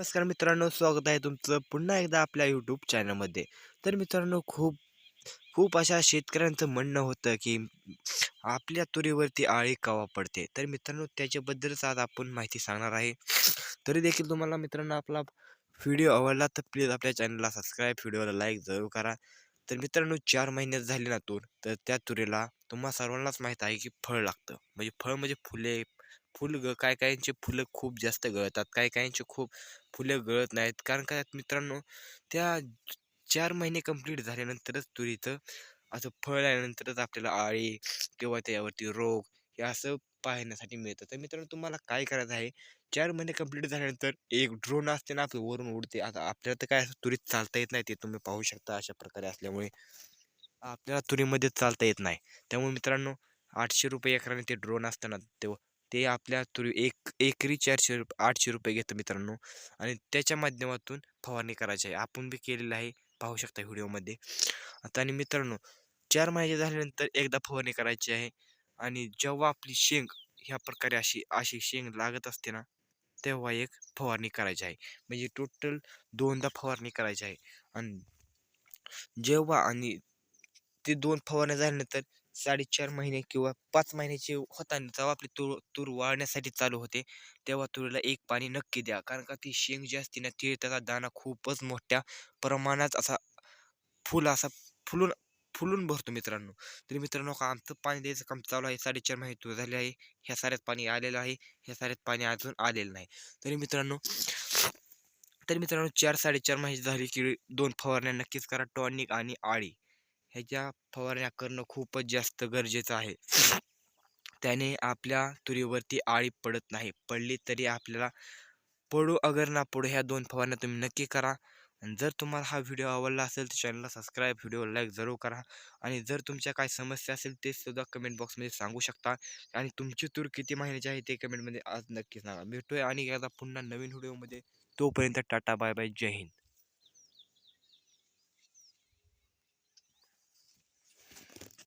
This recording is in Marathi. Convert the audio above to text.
नमस्कार मित्रांनो स्वागत आहे तुमचं पुन्हा एकदा आपल्या यूट्यूब चॅनलमध्ये तर मित्रांनो खूप खूप अशा शेतकऱ्यांचं म्हणणं होतं की आपल्या तुरीवरती आळी कवा पडते? तर मित्रांनो त्याच्याबद्दलच आज आपण माहिती सांगणार आहे. तरी देखील तुम्हाला मित्रांनो आपला व्हिडिओ आवडला तर प्लीज आपल्या चॅनलला सबस्क्राईब व्हिडिओला लाईक जरूर करा. तर मित्रांनो चार महिन्यात झाली ना तूर तर त्या तुरीला तुम्हा सर्वांनाच माहीत आहे की फळ लागतं. म्हणजे फळ म्हणजे फुले फुल ग काय काहींचे फुलं खूप जास्त गळतात काही काहींचे खूप फुलं गळत नाहीत. कारण का मित्रांनो त्या चार महिने कंप्लीट झाल्यानंतरच तुरीचं असं फळ आल्यानंतरच आपल्याला आळी किंवा त्यावरती रोग हे असं पाहण्यासाठी मिळतं. तर मित्रांनो तुम्हाला काय करायचं आहे? चार महिने कंप्लीट झाल्यानंतर एक ड्रोन असते ना आपलं वरून उडते. आता आपल्याला तर काय असं तुरीत चालता येत नाही ते तुम्ही पाहू शकता अशा प्रकारे असल्यामुळे. आपल्याला तुरीमध्ये चालता येत नाही. त्यामुळे मित्रांनो आठशे रुपये एकराने ते ड्रोन असताना ते ते आपल्या तुरी एक एकरी चारशे रुपये आठशे रुपये घेतं मित्रांनो. आणि त्याच्या माध्यमातून फवारणी करायची आहे. आपण बी केलेलं आहे. पाहू शकता व्हिडिओमध्ये. आता आणि मित्रांनो चार महिने झाल्यानंतर एकदा फवारणी करायची आहे. आणि जेव्हा आपली शेंग ह्या प्रकारे अशी अशी शेंग लागत असते ना तेव्हा एक फवारणी करायची आहे. म्हणजे टोटल दोनदा फवारणी करायची आहे. आणि जेव्हा आणि ते दोन फवारण्या झाल्यानंतर साडेचार महिने किंवा पाच महिन्याचे होताना जेव्हा आपली तूर तूर वाळण्यासाठी चालू होते तेव्हा तुरीला एक पाणी नक्की द्या. कारण का ती शेंग जी असते ना ती त्याचा दाना खूपच मोठ्या प्रमाणात असा फुल असा फुलून फुलून भरतो मित्रांनो. तरी मित्रांनो का आमचं पाणी द्यायचं काम चालू आहे. साडेचार महिने तूर झाले आहे. ह्या साऱ्यात पाणी आलेलं आहे. ह्या साऱ्यात पाणी अजून आलेलं नाही. तरी मित्रांनो तरी मित्रांनो चार साडेचार महिने झाली की दोन फवारण्या नक्कीच करा. टॉनिक आणि आळी ह्याच्या फवारण्या करणं खूपच जास्त गरजेचं आहे. त्याने आपल्या तुरीवरती आळी पडत नाही. पडली तरी आपल्याला पडू अगर ना पडू ह्या दोन फवारण्या तुम्ही नक्की करा. जर तुम्हाला हा व्हिडिओ आवडला असेल तर चॅनलला सबस्क्राईब व्हिडिओ लाईक जरूर करा. आणि जर तुमच्या काय समस्या असेल ते सुद्धा कमेंट बॉक्समध्ये सांगू शकता. आणि तुमची तूर किती महिन्याची आहे ते कमेंटमध्ये आज नक्की सांगा. भेटूया आणि एकदा पुन्हा नवीन व्हिडिओमध्ये. तोपर्यंत टाटा बाय बाय जय हिंद.